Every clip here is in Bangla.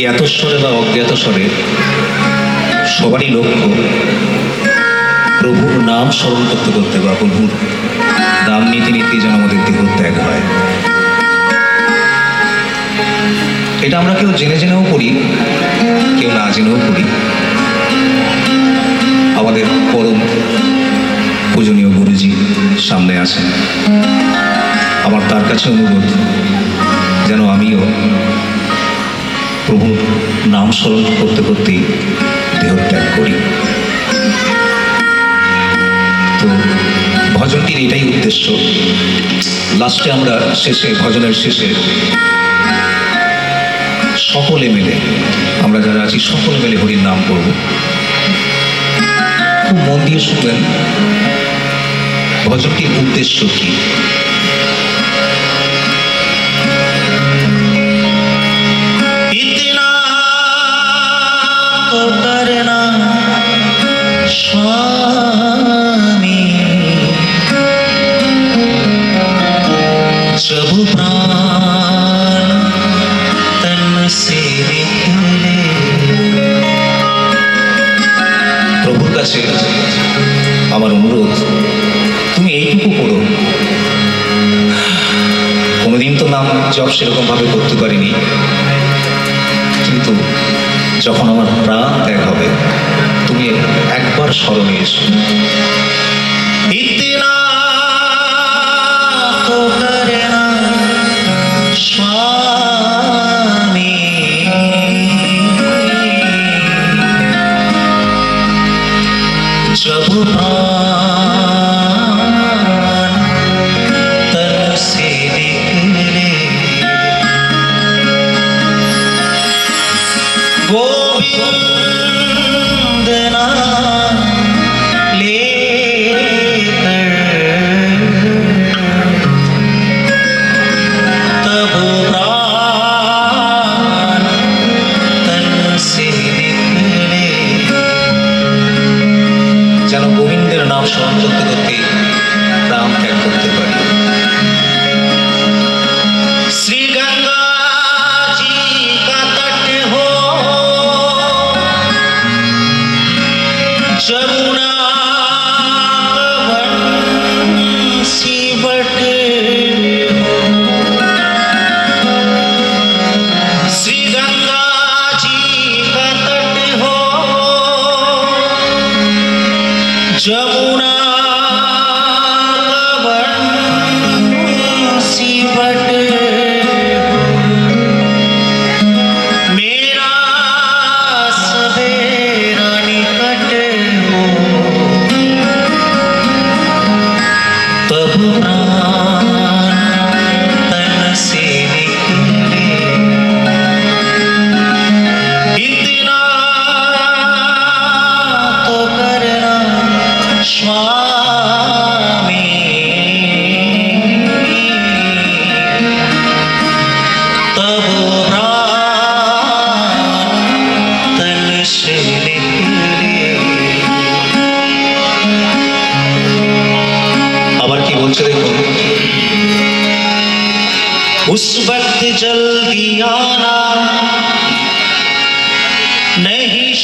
জ্ঞাতস্বরে বা অজ্ঞাতস্বরে সবারই লক্ষ্য প্রভুর নাম স্মরণ করতে করতে বা প্রভুর নাম নীতি নীতি যেন আমাদের দেহ ত্যাগ হয় এটা আমরা কেউ জেনে জেনেও করি কেউ না জেনেও করি আমাদের পরম পূজনীয় গুরুজি সামনে আছেন আমার তার কাছে অনুরোধ প্রভুর নাম স্মরণ করতে করতে দেহত্যাগ করি তো ভজনটির এটাই উদ্দেশ্য লাস্টে আমরা শেষে ভজনের শেষে সকলে মিলে আমরা যারা আছি সকলে মিলে হরির নাম করব খুব মন দিয়ে শুনবেন ভজনটির উদ্দেশ্য কি জানতাম জব ভাবে করতে পারিনি কিন্তু যখন আমার প্রাণ ত্যাগ হবে তুমি একবার স্মরণে এসো ইতিনা যেন গোবিন্দের নাম স্মরণ করতে করতে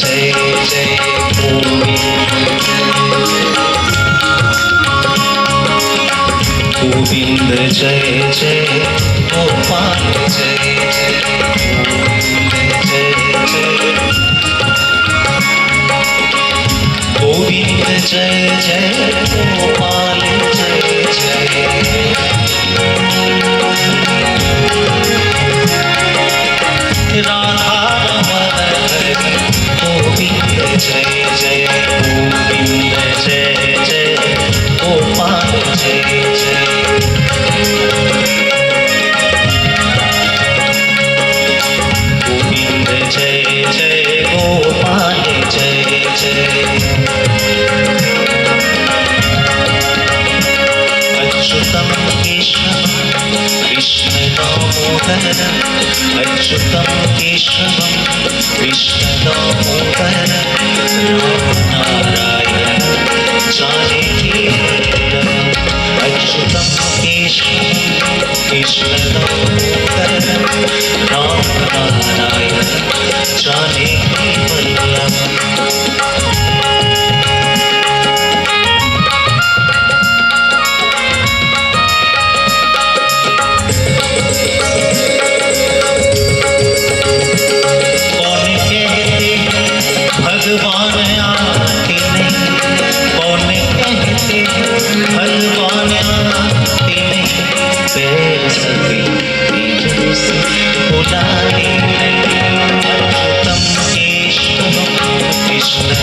吹吹不平，不的吹吹，不的不的 ीतरं अच्युतं केशवं विष्णुदामोदर नारायण जानकीर्तनं अच्युतं केशवं विष्णुदामोदर नारायण जानकी वल्लभ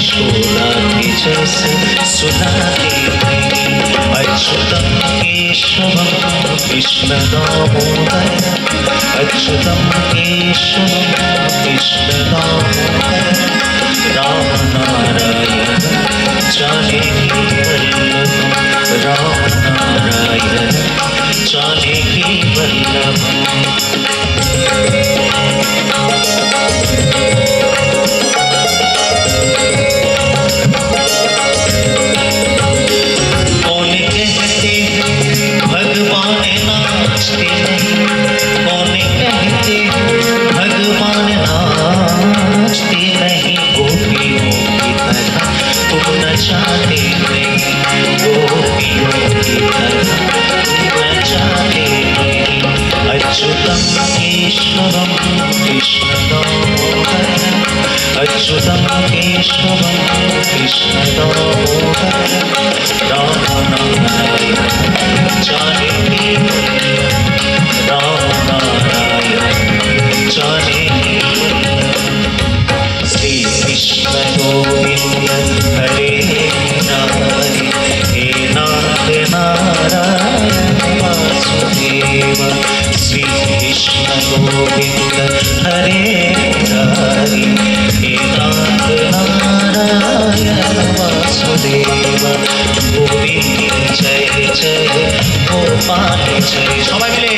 शोला की जस सुनाती अच्युतम केशव कृष्ण दामोदर अच्युतम केशवम कृष्ण दामोदर राम नारायण चाहे राम नारायण केशवं कृष्णतो अच्युतं केशवं कृष्णतो रामनाम जाने रामनारायण जाने श्रीकृष्ण गोविन्द हरे गोविन्द हरे हरि नारायण वासुदेव गोविन्द जय जय गोपाल जय সবাই মিলে